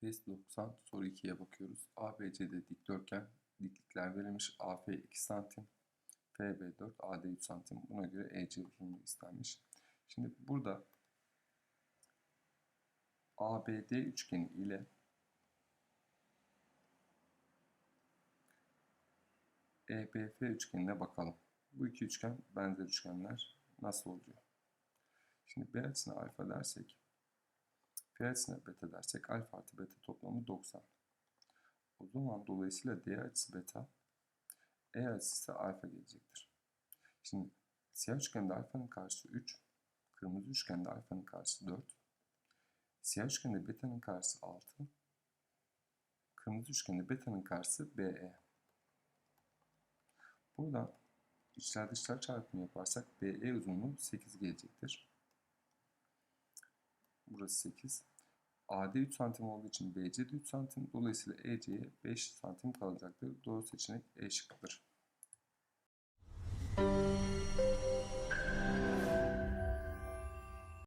Test 90 soru 2'ye bakıyoruz. ABC'de dikdörtgen, diklikler verilmiş. AF 2 santim, FB 4, AD 3 santim. Buna göre EC uzunluğu istenmiş. Şimdi burada ABD üçgeni ile EBF üçgenine bakalım. Bu iki üçgen benzer üçgenler nasıl oluyor? Şimdi B açısına alfa dersek P açısına beta dersek alfa artı beta toplamı 90. O zaman dolayısıyla D açısı beta, E açısı ise alfa gelecektir. Şimdi siyah üçgende alfanın karşısı 3, kırmızı üçgende alfanın karşısı 4, siyah üçgende beta'nın karşısı 6, kırmızı üçgende beta'nın karşısı BE. Buradan içler dışlar çarpımı yaparsak BE uzunluğu 8 gelecektir. Burası 8. AD 3 santim olduğu için BC de 3 santim. Dolayısıyla EC'ye 5 santim kalacaktır. Doğru seçenek E şıkkıdır.